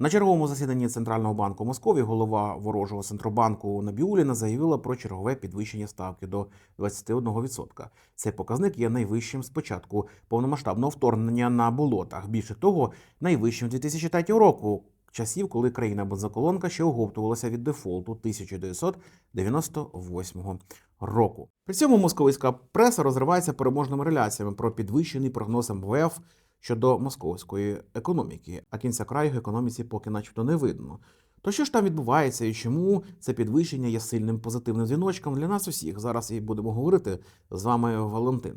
На черговому засіданні Центрального банку Московії голова ворожого центробанку Набіуліна заявила про чергове підвищення ставки до 21%. Цей показник є найвищим з початку повномасштабного вторгнення на болотах. Більше того, найвищим 2003 року. Часів, коли країна бензоколонка ще оговтувалася від дефолту 1998 року. При цьому московська преса розривається переможними реляціями про підвищений прогноз МВФ щодо московської економіки, а кінця краю економіці поки начебто не видно. То що ж там відбувається і чому це підвищення є сильним позитивним дзвіночком для нас усіх? Зараз і будемо говорити з вами Валентин.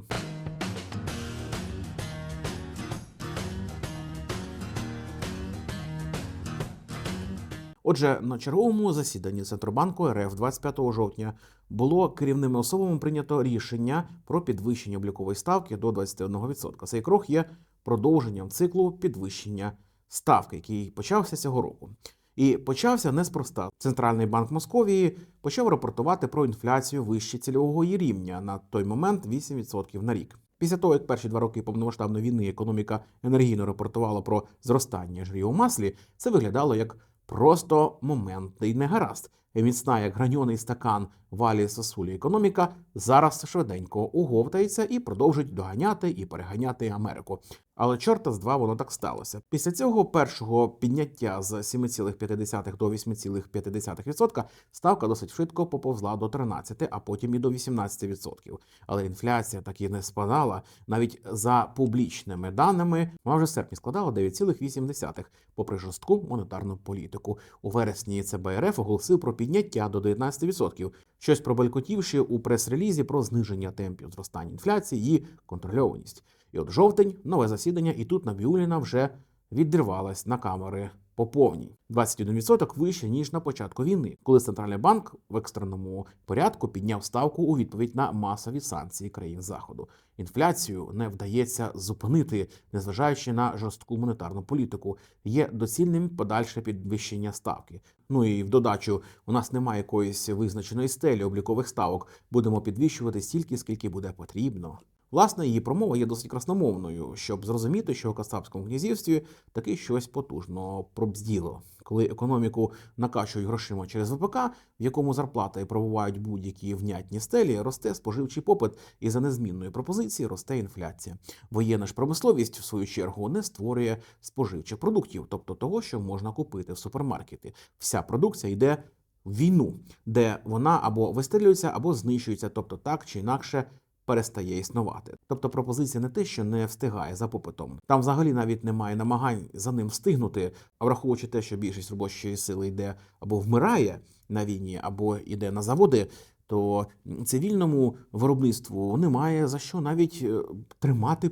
Отже, на черговому засіданні Центробанку РФ 25 жовтня було керівними особами прийнято рішення про підвищення облікової ставки до 21%. Цей крок є продовженням циклу підвищення ставки, який почався цього року. І почався неспроста. Центральний банк Московії почав рапортувати про інфляцію вище цільового її рівня на той момент 8% на рік. Після того, як перші два роки повномасштабної війни економіка енергійно рапортувала про зростання жирів у маслі, це виглядало як просто моментний негаразд. Міцна, як граньоний стакан валі сосулі економіка, зараз швиденько уговтається і продовжить доганяти і переганяти Америку. Але чорта з два воно так сталося. Після цього першого підняття з 7,5 до 8,5% ставка досить швидко поповзла до 13, а потім і до 18%. Але інфляція так і не спадала. Навіть за публічними даними, вона вже серпні складала 9,8, попри жорстку монетарну політику. У вересні ЦБ РФ оголосив про підняття до 19%, щось пробелькотівши у прес-релізі про зниження темпів зростання інфляції і контрольованість. І от жовтень, нове засідання, і тут Набіуліна вже відривалась на камери по повній. 21% вище ніж на початку війни, коли центральний банк в екстреному порядку підняв ставку у відповідь на масові санкції країн заходу. Інфляцію не вдається зупинити, незважаючи на жорстку монетарну політику. Є доцільним подальше підвищення ставки. Ну і в додачу у нас немає якоїсь визначеної стелі облікових ставок. Будемо підвищувати стільки, скільки буде потрібно. Власне, її промова є досить красномовною, щоб зрозуміти, що у Касапському князівстві таки щось потужно пробзділо. Коли економіку накачують грошима через ВПК, в якому зарплати пробувають будь-які внятні стелі, росте споживчий попит, і за незмінної пропозиції росте інфляція. Воєнна ж промисловість, в свою чергу, не створює споживчих продуктів, тобто того, що можна купити в супермаркеті. Вся продукція йде в війну, де вона або вистрілюється, або знищується, тобто так чи інакше перестає існувати. Тобто пропозиція не те, що не встигає за попитом. Там взагалі навіть немає намагань за ним встигнути, а враховуючи те, що більшість робочої сили йде або вмирає на війні, або йде на заводи. То цивільному виробництву немає за що навіть е, тримати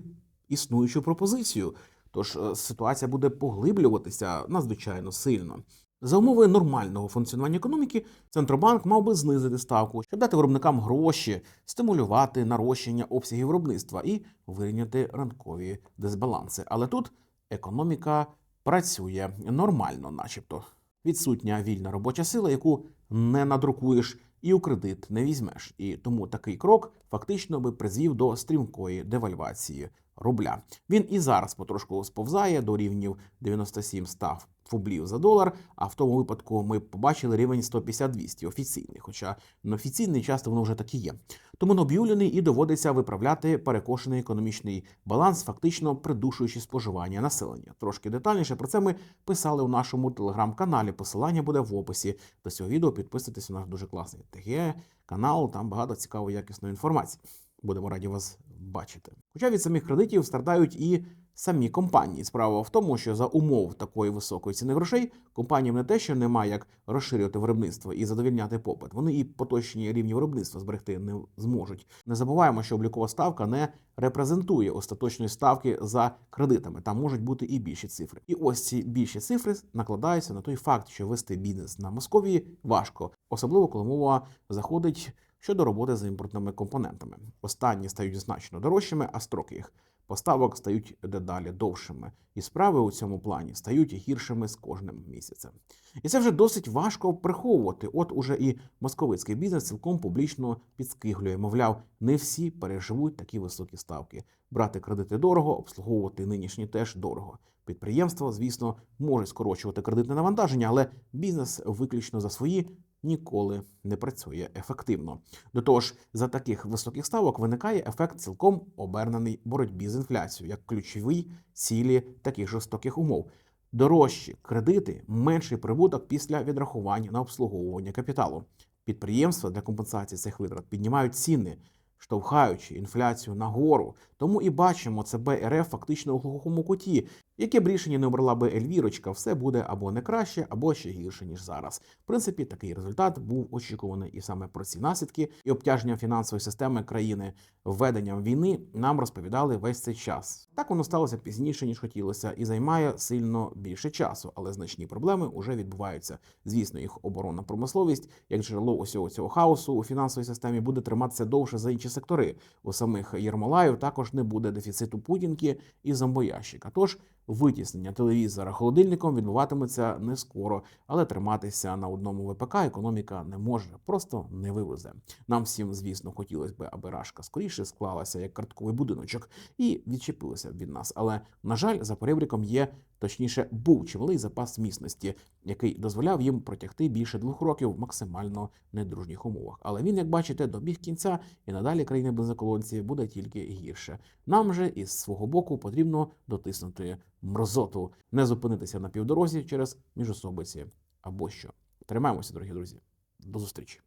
існуючу пропозицію. Тож е, ситуація буде поглиблюватися надзвичайно сильно. За умови нормального функціонування економіки, Центробанк мав би знизити ставку, щоб дати виробникам гроші, стимулювати нарощення обсягів виробництва і вирівняти ранкові дисбаланси. Але тут економіка працює нормально, начебто. Відсутня вільна робоча сила, яку не надрукуєш і у кредит не візьмеш. І тому такий крок фактично би призвів до стрімкої девальвації рубля. Він і зараз потрошку сповзає до рівнів 97 став фублів за долар. А в тому випадку ми побачили рівень 150-200 офіційний, хоча неофіційний часто воно вже так і є. Тому ноб'юлений і доводиться виправляти перекошений економічний баланс, фактично придушуючи споживання населення. Трошки детальніше про це ми писали у нашому телеграм-каналі. Посилання буде в описі до цього відео. Підписуйтесь, у наш дуже класний ТГ канал. Там багато цікавої якісної інформації. Будемо раді вас бачити. Хоча від самих кредитів страдають і самі компанії. Справа в тому, що за умов такої високої ціни грошей компаніям не те, що немає як розширювати виробництво і задовільняти попит. Вони і поточні рівні виробництва зберегти не зможуть. Не забуваємо, що облікова ставка не репрезентує остаточної ставки за кредитами. Там можуть бути і більші цифри. І ось ці більші цифри накладаються на той факт, що вести бізнес на Московії важко, особливо коли мова заходить щодо роботи з імпортними компонентами. Останні стають значно дорожчими, а строки їх поставок стають дедалі довшими, і справи у цьому плані стають гіршими з кожним місяцем. І це вже досить важко приховувати. От уже і московицький бізнес цілком публічно підскиглює. Мовляв, не всі переживуть такі високі ставки. Брати кредити дорого, обслуговувати нинішні теж дорого. Підприємства, звісно, можуть скорочувати кредитне навантаження, але бізнес виключно за свої ніколи не працює ефективно. До того ж, за таких високих ставок виникає ефект цілком обернений боротьбі з інфляцією, як ключовій цілі таких жорстоких умов. Дорожчі кредити, менший прибуток після відрахування на обслуговування капіталу. Підприємства для компенсації цих витрат піднімають ціни, штовхаючи інфляцію нагору. Тому і бачимо ЦБ РФ фактично у глухому куті. Яке б рішення не обрала би Ельвірочка, все буде або не краще, або ще гірше ніж зараз. В принципі, такий результат був очікуваний, і саме про ці наслідки і обтяження фінансової системи країни введенням війни нам розповідали весь цей час. Так воно сталося пізніше ніж хотілося, і займає сильно більше часу, але значні проблеми вже відбуваються. Звісно, їх оборонна промисловість, як джерело усього цього хаосу у фінансовій системі, буде триматися довше за інші сектори. У самих Єрмолаїв також не буде дефіциту путінки і зомбоящика. Тож витіснення телевізора холодильником відбуватиметься не скоро, але триматися на одному ВПК економіка не може, просто не вивезе. Нам всім, звісно, хотілося б, аби рашка скоріше склалася як картковий будиночок і відчепилася від нас. Але на жаль, за перебріком є. Точніше, був чималий запас міцності, який дозволяв їм протягти більше двох років в максимально недружніх умовах. Але він, як бачите, добіг кінця, і надалі країни беззаколонці буде тільки гірше. Нам же із свого боку потрібно дотиснути мрозоту, не зупинитися на півдорозі через міжособиці або що. Тримаємося, дорогі друзі. До зустрічі.